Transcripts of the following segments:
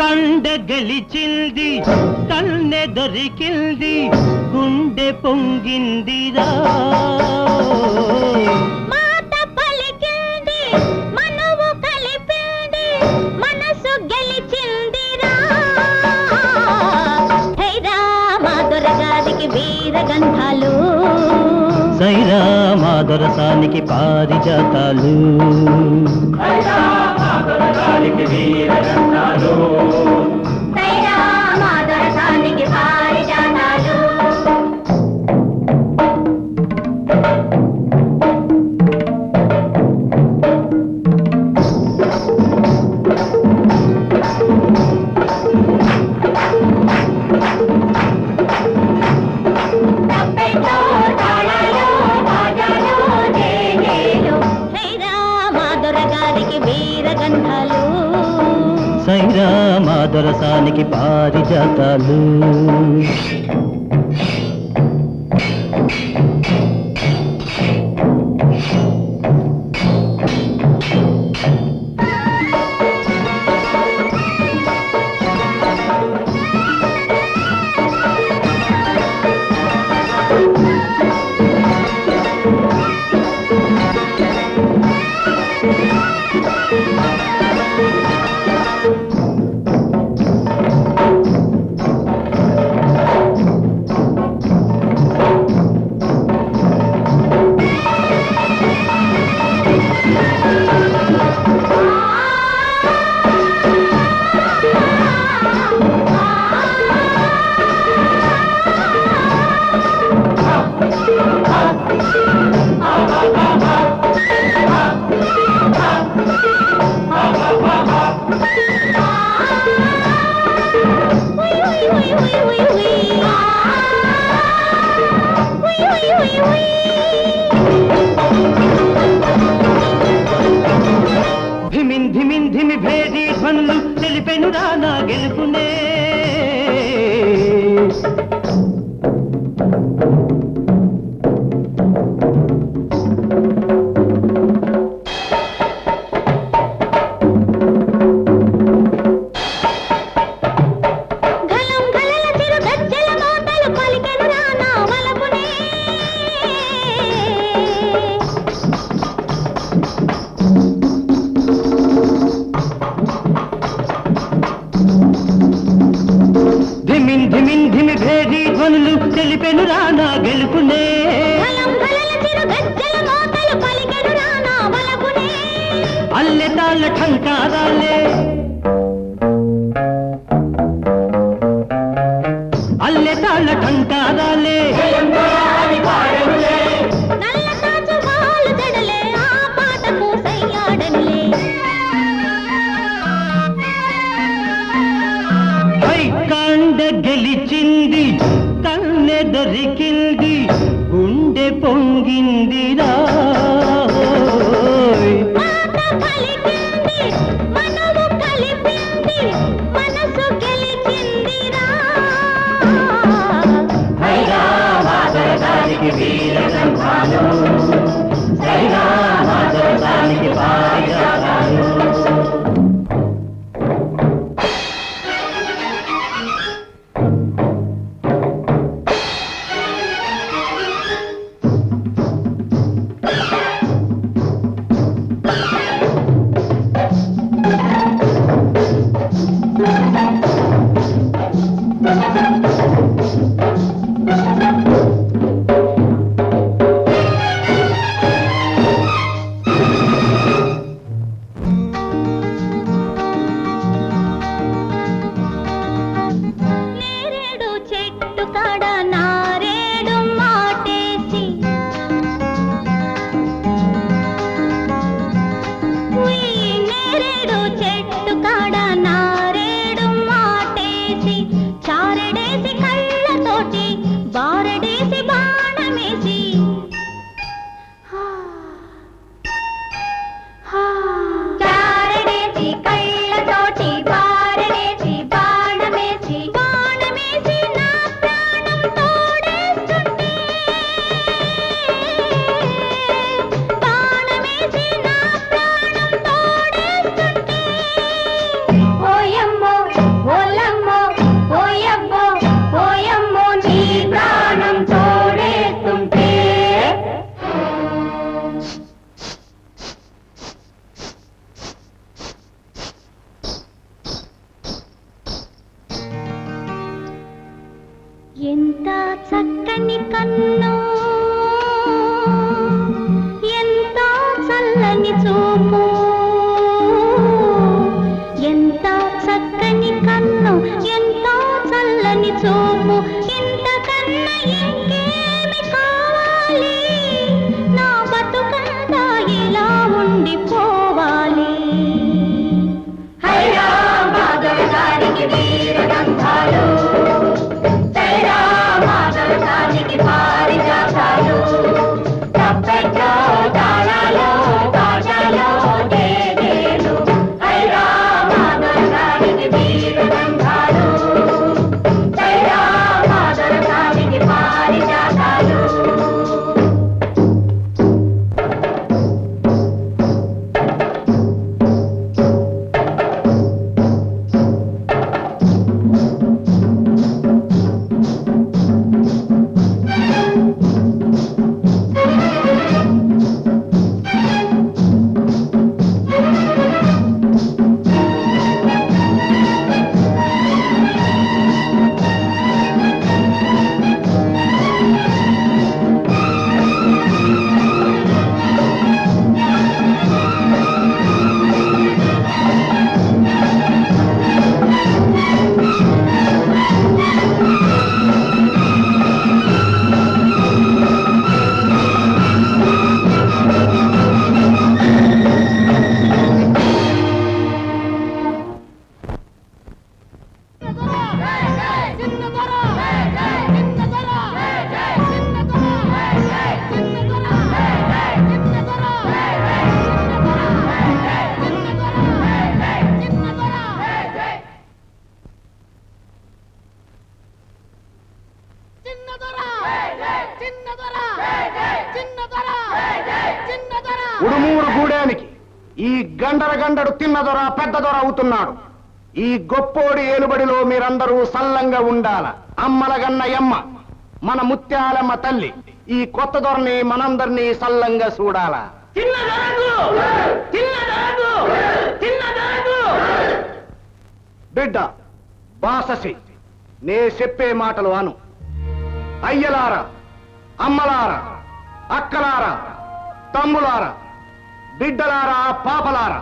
కండ గెలిచింది కన్నె దొరికింది గుండె పొంగిందిరా. దొరగారికి వీరగంధాలు. సైరా మా దొరసానికి పారిజాతాలు హైరా దొరసానికి పారిజాతాలు. ధిమిన్ ధిమిన్ ధిమి భేది ధ్వనులు తెలిపెను నా గెలుపునే? పలికెను రానా వలపునే అల్లె తాళ్ళ ఠంకారాలే అల్లె తాళ్ళ ఠంకారాలే దొరికింది గుండె పొంగిందిరా. కన్ను ఎంత చల్లని చూపు ఎంత చక్కని కన్ను ఎంత చల్లని చూపు ఇంతకన్నా ఇంకేమి కావాలి? నా బతుకంతా ఇలా ఉండిపోవాలి. హైరా మాధవగారికి వీరగంధాలు గండర గండడు తిన్న దొర పెద్ద దొర అవుతున్నాడు. ఈ గొప్పోడి ఏలుబడిలో మీరందరూ సల్లంగా ఉండాల. అమ్మల గన్న ఎమ్మ మన ముత్యాలమ్మ తల్లి ఈ కొత్త దొరని మనందరినీ సల్లంగా చూడాల. బిడ్డ బాససి నే చెప్పే మాటలు అను. అయ్యలారా అమ్మలారా అక్కలారా తమ్ములారా బిడ్డలారా పాపలారా.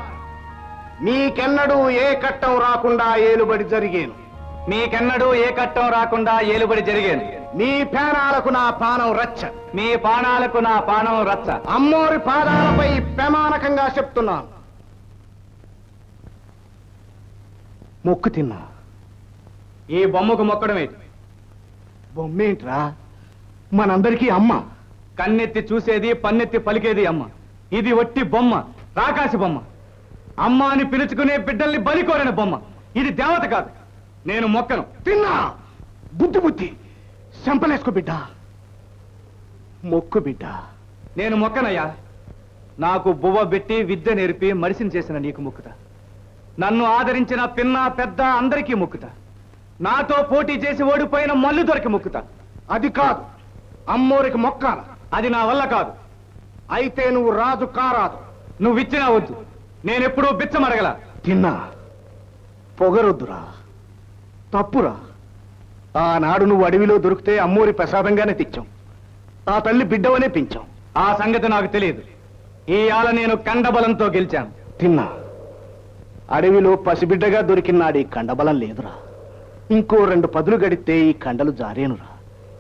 మీకెన్నడూ ఏ కట్టం రాకుండా ఏలుబడి జరిగేను. మీకెన్నడూ ఏ కట్టం రాకుండా ఏలుబడి జరిగేది మీ పేనాలకు నా పానం రచ్చ. మీ పానాలకు నా పానం రచ్చ. అమ్మోరి పాదాలపై ప్రమాణకంగా చెప్తున్నాను. మొక్కు తిన్నా. ఈ బొమ్మకు మొక్కడమేది బొమ్మేంట్రా? మనందరికీ అమ్మ. కన్నెత్తి చూసేది పన్నెత్తి పలికేది అమ్మ. ఇది వట్టి బొమ్మ రాకాసి బొమ్మ. అమ్మ అని పిలుచుకునే బిడ్డల్ని బలికోరని బొమ్మ. ఇది దేవత కాదు. నేను మొక్కను. తిన్నా! బుద్ధి బుద్ధి. శంపలేసుకో బిడ్డ. మొక్కు బిడ్డ. నేను మొక్కనయ్యా. నాకు బువ్వ పెట్టి విద్య నేర్పి మరిసిని చేసిన నీకు మొక్కుతా. నన్ను ఆదరించిన పిన్న పెద్ద అందరికీ మొక్కుతా. నాతో పోటీ చేసి ఓడిపోయిన మల్లు దొరికి మొక్కుతా. అది కాదు. అమ్మోరికి మొక్కాల. అది నా వల్ల కాదు. అయితే నువ్వు రాజు కారాదు. నువ్వు ఇచ్చినా వద్దు. నేనెప్పుడూ బిచ్చమడగల తిన్నా. పొగరొద్దురా. తప్పురా. ఆనాడు నువ్వు అడవిలో దొరికితే అమ్మోరి ప్రసాదంగానే తెచ్చాం. ఆ తల్లి బిడ్డవనే పెంచాం. ఆ సంగతి నాకు తెలియదు. ఈ ఆల నేను కండబలంతో గెలిచాను. తిన్నా. అడవిలో పసిబిడ్డగా దొరికినాడు ఈ కండబలం లేదురా. ఇంకో రెండు పదులు గడితే ఈ కండలు జారేనురా.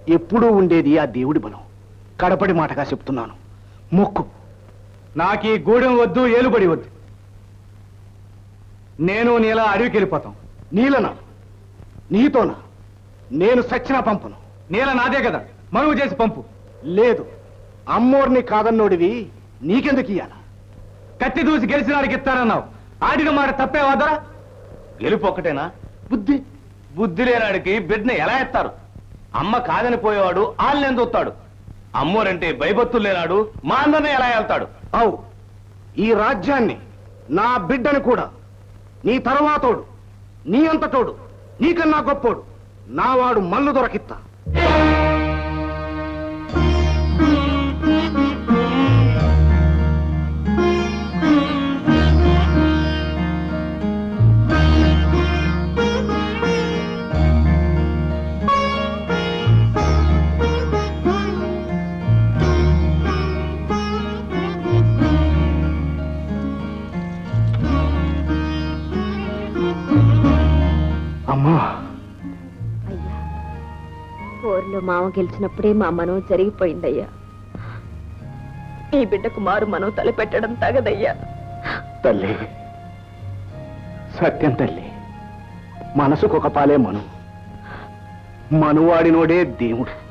ఎప్పుడూ ఉండేది ఆ దేవుడి బలం. కడపడి మాటగా చెప్తున్నాను. మొక్కు. నాకు ఈ గూడెం వద్దు ఏలుబడి వద్దు. నేను నీలా అడవికి వెళ్ళిపోతాం. నీలనా? నీతోనా? నేను సచ్చినా పంపను. నీల నాదే కదా? మనువు చేసి పంపు. లేదు. అమ్మోర్ని కాదన్నోడివి. నీకెందుకు ఇయ్యాల? కత్తి దూసి గెలిచిన వాడికి ఇస్తానన్నావు. ఆడిన మాట తప్పే వదరా? గెలుపు ఒక్కటేనా? బుద్ధి. బుద్ధి లేనాడికి బిడ్డని ఎలా ఎత్తారు? అమ్మ కాదని పోయేవాడు ఆళ్ళని చూస్తాడు అమ్మోరంటే భయభత్తులు లేనాడు. మా అందరినీ ఎలా వెళ్తాడు అవు. ఈ రాజ్యాన్ని నా బిడ్డను కూడా నీ తర్వాతోడు నీ అంతటోడు నీకన్నా గొప్పోడు. నావాడు మల్లు దొరకిత్తా. మామ గెలిచినప్పుడే మా మనం జరిగిపోయిందయ్యా. ఈ బిడ్డకు మారు మనం తలపెట్టడం తగదయ్యా. తల్లి సత్యం తల్లి మనసుకొక పాలే మను. మనువాడినోడే దేవుడు.